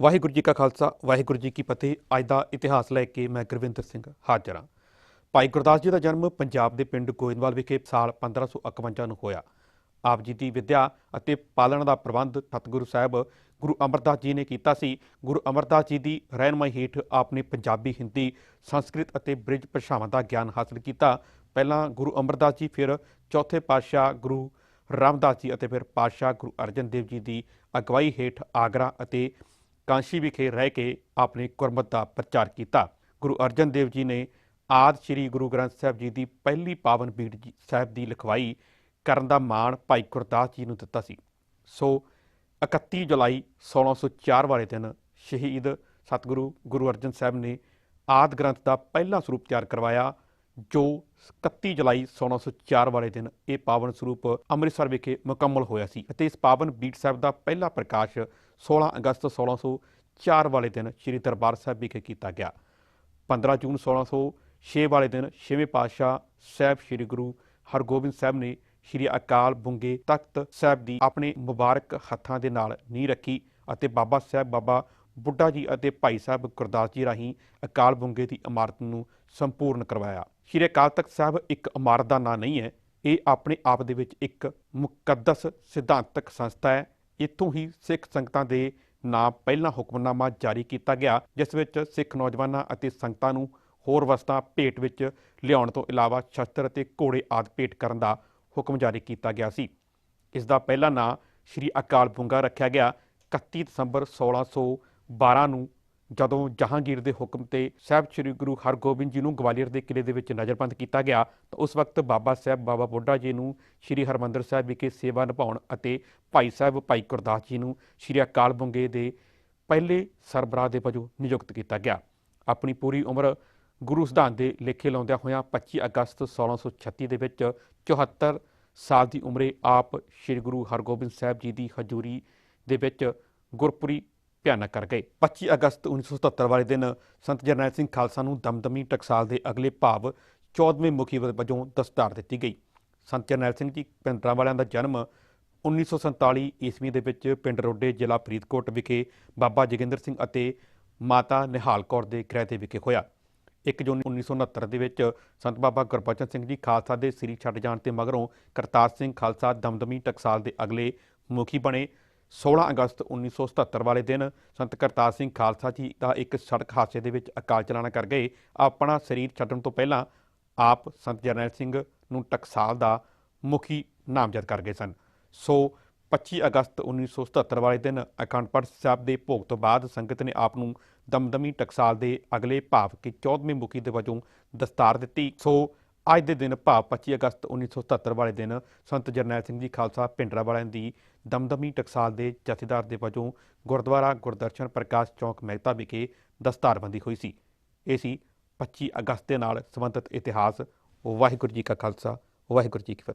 ਵਾਹਿਗੁਰੂ ਜੀ ਕਾ ਖਾਲਸਾ, ਵਾਹਿਗੁਰੂ ਜੀ ਕੀ ਫਤਿਹ। ਅੱਜ ਦਾ ਇਤਿਹਾਸ ਲੈ ਕੇ ਮੈਂ ਗੁਰਵਿੰਦਰ ਸਿੰਘ ਹਾਜ਼ਰ ਹਾਂ। ਭਾਈ ਗੁਰਦਾਸ ਜੀ ਦਾ ਜਨਮ ਪੰਜਾਬ ਦੇ ਪਿੰਡ ਗੋਇੰਦਵਾਲ ਵਿਖੇ ਸਾਲ 1551 ਨੂੰ ਹੋਇਆ। ਆਪ ਜੀ ਦੀ ਵਿਦਿਆ ਅਤੇ ਪਾਲਣ ਦਾ ਪ੍ਰਬੰਧ ਸਤਿਗੁਰੂ ਸਾਹਿਬ ਗੁਰੂ ਅਮਰਦਾਸ ਜੀ ਨੇ ਕੀਤਾ ਸੀ। ਗੁਰੂ ਅਮਰਦਾਸ ਜੀ ਦੀ ਰਹਿਨਮਾਈ ਹੇਠ ਆਪ ਨੇ ਪੰਜਾਬੀ, ਹਿੰਦੀ, ਸੰਸਕ੍ਰਿਤ ਅਤੇ ਬ੍ਰਿਜ ਭਾਸ਼ਾਵਾਂ ਦਾ ਗਿਆਨ ਹਾਸਲ ਕੀਤਾ। ਪਹਿਲਾਂ ਗੁਰੂ ਅਮਰਦਾਸ ਜੀ, ਫਿਰ ਚੌਥੇ ਪਾਤਸ਼ਾਹ ਗੁਰੂ ਰਾਮਦਾਸ ਜੀ ਅਤੇ ਫਿਰ ਪਾਤਸ਼ਾਹ ਗੁਰੂ ਅਰਜਨ ਦੇਵ ਜੀ ਦੀ ਅਗਵਾਈ ਹੇਠ ਆਗਰਾ ਅਤੇ ਕਾਂਸ਼ੀ ਵਿਖੇ ਰਹਿ ਕੇ ਆਪਣੇ ਗੁਰਮਤਿ ਦਾ ਪ੍ਰਚਾਰ ਕੀਤਾ। ਗੁਰੂ ਅਰਜਨ ਦੇਵ ਜੀ ਨੇ ਆਦ ਸ੍ਰੀ ਗੁਰੂ ਗ੍ਰੰਥ ਸਾਹਿਬ ਜੀ ਦੀ ਪਹਿਲੀ ਪਾਵਨ ਬੀੜ ਜੀ ਸਾਹਿਬ ਦੀ ਲਿਖਵਾਈ ਕਰਨ ਦਾ ਮਾਣ ਭਾਈ ਗੁਰਦਾਸ ਜੀ ਨੂੰ ਦਿੱਤਾ ਸੀ। ਸੋ 31 ਜੁਲਾਈ 1604 ਵਾਲੇ ਦਿਨ ਸ਼ਹੀਦ ਸਤਿਗੁਰੂ ਗੁਰੂ ਅਰਜਨ ਸਾਹਿਬ ਨੇ ਆਦ ਗ੍ਰੰਥ ਦਾ ਪਹਿਲਾ ਸਰੂਪ ਤਿਆਰ ਕਰਵਾਇਆ। ਜੋ 31 ਜੁਲਾਈ 1604 ਵਾਲੇ ਦਿਨ ਇਹ ਪਾਵਨ ਸਰੂਪ ਅੰਮ੍ਰਿਤਸਰ ਵਿਖੇ ਮੁਕੰਮਲ ਹੋਇਆ ਸੀ ਅਤੇ ਇਸ ਪਾਵਨ ਬੀੜ ਸਾਹਿਬ ਦਾ ਪਹਿਲਾ ਪ੍ਰਕਾਸ਼ 16 ਅਗਸਤ 1604 ਵਾਲੇ ਦਿਨ ਸ੍ਰੀ ਦਰਬਾਰ ਸਾਹਿਬ ਵਿਖੇ ਕੀਤਾ ਗਿਆ। 15 ਜੂਨ 1606 ਵਾਲੇ ਦਿਨ ਛੇਵੇਂ ਪਾਤਸ਼ਾਹ ਸਾਹਿਬ ਸ੍ਰੀ ਗੁਰੂ ਹਰਗੋਬਿੰਦ ਸਾਹਿਬ ਨੇ ਸ੍ਰੀ ਅਕਾਲ ਬੁੰਗੇ ਤਖਤ ਸਾਹਿਬ ਦੀ ਆਪਣੇ ਮੁਬਾਰਕ ਹੱਥਾਂ ਦੇ ਨਾਲ ਨੀਂਹ ਰੱਖੀ ਅਤੇ ਬਾਬਾ ਸਾਹਿਬ, ਬਾਬਾ ਬੁੱਢਾ ਜੀ ਅਤੇ ਭਾਈ ਸਾਹਿਬ ਗੁਰਦਾਸ ਜੀ ਰਾਹੀਂ ਅਕਾਲ ਬੁੰਗੇ ਦੀ ਇਮਾਰਤ ਨੂੰ ਸੰਪੂਰਨ ਕਰਵਾਇਆ। ਸ੍ਰੀ ਅਕਾਲ ਤਖਤ ਸਾਹਿਬ ਇੱਕ ਇਮਾਰਤ ਦਾ ਨਾਂ ਨਹੀਂ ਹੈ, ਇਹ ਆਪਣੇ ਆਪ ਦੇ ਵਿੱਚ ਇੱਕ ਮੁਕੱਦਸ ਸਿਧਾਂਤਕ ਸੰਸਥਾ ਹੈ। ਇੱਥੋਂ ਹੀ ਸਿੱਖ ਸੰਗਤਾਂ ਦੇ ਨਾਂ ਪਹਿਲਾ ਹੁਕਮਨਾਮਾ ਜਾਰੀ ਕੀਤਾ ਗਿਆ, ਜਿਸ ਵਿੱਚ ਸਿੱਖ ਨੌਜਵਾਨਾਂ ਅਤੇ ਸੰਗਤਾਂ ਨੂੰ ਹੋਰ ਵਸਤਾਂ ਭੇਟ ਵਿੱਚ ਲਿਆਉਣ ਤੋਂ ਇਲਾਵਾ ਸ਼ਸਤਰ ਅਤੇ ਘੋੜੇ ਆਦਿ ਭੇਟ ਕਰਨ ਦਾ ਹੁਕਮ ਜਾਰੀ ਕੀਤਾ ਗਿਆ ਸੀ। ਇਸ ਦਾ ਪਹਿਲਾ ਨਾਂ ਸ੍ਰੀ ਅਕਾਲ ਬੁੰਗਾ ਰੱਖਿਆ ਗਿਆ। 31 ਦਸੰਬਰ 1612 ਨੂੰ ਜਦੋਂ ਜਹਾਂਗੀਰ ਦੇ ਹੁਕਮ ਤੇ ਸਾਹਿਬ ਸ੍ਰੀ ਗੁਰੂ ਹਰਗੋਬਿੰਦ ਜੀ ਨੂੰ ਗਵਾਲੀਅਰ ਦੇ ਕਿਲੇ ਦੇ ਵਿੱਚ ਨਜ਼ਰਬੰਦ ਕੀਤਾ ਗਿਆ, ਤਾਂ ਉਸ ਵਕਤ ਬਾਬਾ ਸਾਹਿਬ, ਬਾਬਾ ਬੁੱਢਾ ਜੀ ਨੂੰ ਸ੍ਰੀ ਹਰਮੰਦਰ ਸਾਹਿਬ ਵਿਖੇ ਸੇਵਾ ਨਿਭਾਉਣ ਅਤੇ ਭਾਈ ਸਾਹਿਬ ਭਾਈ ਗੁਰਦਾਸ ਜੀ ਨੂੰ ਸ੍ਰੀ ਅਕਾਲ ਬੁੰਗੇ ਦੇ ਪਹਿਲੇ ਸਰਬਰਾਹ ਦੇ ਵਜੋਂ ਨਿਯੁਕਤ ਕੀਤਾ ਗਿਆ। ਆਪਣੀ ਪੂਰੀ ਉਮਰ ਗੁਰੂ ਸਿਧਾਂਤ ਦੇ ਲੇਖੇ ਲਾਉਂਦਿਆਂ ਹੋਇਆਂ 25 ਅਗਸਤ 1636 ਦੇ ਵਿੱਚ 74 ਸਾਲ ਦੀ ਉਮਰੇ ਆਪ ਸ੍ਰੀ ਗੁਰੂ ਹਰਗੋਬਿੰਦ ਸਾਹਿਬ ਜੀ ਦੀ ਹਜ਼ੂਰੀ ਦੇ ਵਿੱਚ ਗੁਰਪੁਰੀ ਭਿਆਨਕ ਕਰ ਗਏ। 25 ਅਗਸਤ 1977 ਵਾਲੇ ਦਿਨ ਸੰਤ ਜਰਨੈਲ ਸਿੰਘ ਖਾਲਸਾ ਨੂੰ ਦਮਦਮੀ ਟਕਸਾਲ ਦੇ ਅਗਲੇ ਭਾਵ 14ਵੇਂ ਮੁਖੀ ਵਜੋਂ ਦਸਤਾਰ ਦਿੱਤੀ ਗਈ। ਸੰਤ ਜਰਨੈਲ ਸਿੰਘ ਜੀ ਪਿੰਡਰਾਂ ਵਾਲਿਆਂ ਦਾ ਜਨਮ 1947 ਈਸਵੀ ਦੇ ਵਿੱਚ ਪਿੰਡ ਰੋਡੇ ਜ਼ਿਲ੍ਹਾ ਫਰੀਦਕੋਟ ਵਿਖੇ ਬਾਬਾ ਜੋਗਿੰਦਰ ਸਿੰਘ ਅਤੇ ਮਾਤਾ ਨਿਹਾਲ ਕੌਰ ਦੇ ਗ੍ਰਹਿ ਦੇ ਵਿਖੇ ਹੋਇਆ। 1 ਜੂਨ 1969 ਦੇ ਵਿੱਚ ਸੰਤ ਬਾਬਾ ਗੁਰਬਚਨ ਸਿੰਘ ਜੀ ਖਾਲਸਾ ਦੇ ਸ੍ਰੀ ਛੱਡ ਜਾਣ ਤੇ ਮਗਰੋਂ ਕਰਤਾਰ ਸਿੰਘ ਖਾਲਸਾ ਦਮਦਮੀ ਟਕਸਾਲ ਦੇ ਅਗਲੇ ਮੁਖੀ ਬਣੇ। 16 ਅਗਸਤ 1977 ਵਾਲੇ ਦਿਨ ਸੰਤ ਕਰਤਾਰ ਸਿੰਘ ਖਾਲਸਾ ਜੀ ਦਾ ਇੱਕ ਸੜਕ ਹਾਦਸੇ ਦੇ ਵਿੱਚ ਅਕਾਲ ਚਲਾਣਾ ਕਰ ਗਏ। ਆਪਣਾ ਸਰੀਰ ਛੱਡਣ ਤੋਂ ਪਹਿਲਾਂ ਆਪ ਸੰਤ ਜਰਨੈਲ ਸਿੰਘ ਨੂੰ ਟਕਸਾਲ ਦਾ ਮੁਖੀ ਨਾਮਜ਼ਦ ਕਰ ਗਏ ਸਨ। ਸੋ 25 ਅਗਸਤ 1977 ਵਾਲੇ ਦਿਨ ਅਖੰਡ ਪਾਠ ਸਾਹਿਬ ਦੇ ਭੋਗ ਤੋਂ ਬਾਅਦ ਸੰਗਤ ਨੇ ਆਪ ਨੂੰ ਦਮਦਮੀ ਟਕਸਾਲ ਦੇ ਅਗਲੇ ਭਾਵ ਕਿ 14ਵੇਂ ਮੁਖੀ ਦੇ ਵਜੋਂ ਦਸਤਾਰ ਦਿੱਤੀ। ਸੋ ਅੱਜ ਦੇ ਦਿਨ ਭਾਵ 25 ਅਗਸਤ 1977 ਵਾਲੇ ਦਿਨ ਸੰਤ ਜਰਨੈਲ ਸਿੰਘ ਜੀ ਖਾਲਸਾ ਪਿੰਡਰਾ ਵਾਲਿਆਂ ਦੀ ਦਮਦਮੀ ਟਕਸਾਲ ਦੇ ਜਥੇਦਾਰ ਦੇ ਵਜੋਂ ਗੁਰਦੁਆਰਾ ਗੁਰਦਰਸ਼ਨ ਪ੍ਰਕਾਸ਼ ਚੌਂਕ ਮਹਿਤਾ ਵਿਖੇ ਦਸਤਾਰਬੰਦੀ ਹੋਈ ਸੀ। ਇਹ ਸੀ 25 ਅਗਸਤ ਦੇ ਨਾਲ ਸੰਬੰਧਿਤ ਇਤਿਹਾਸ। ਵਾਹਿਗੁਰੂ ਜੀ ਕਾ ਖਾਲਸਾ, ਵਾਹਿਗੁਰੂ ਜੀ ਕੀ ਫਤਿਹ।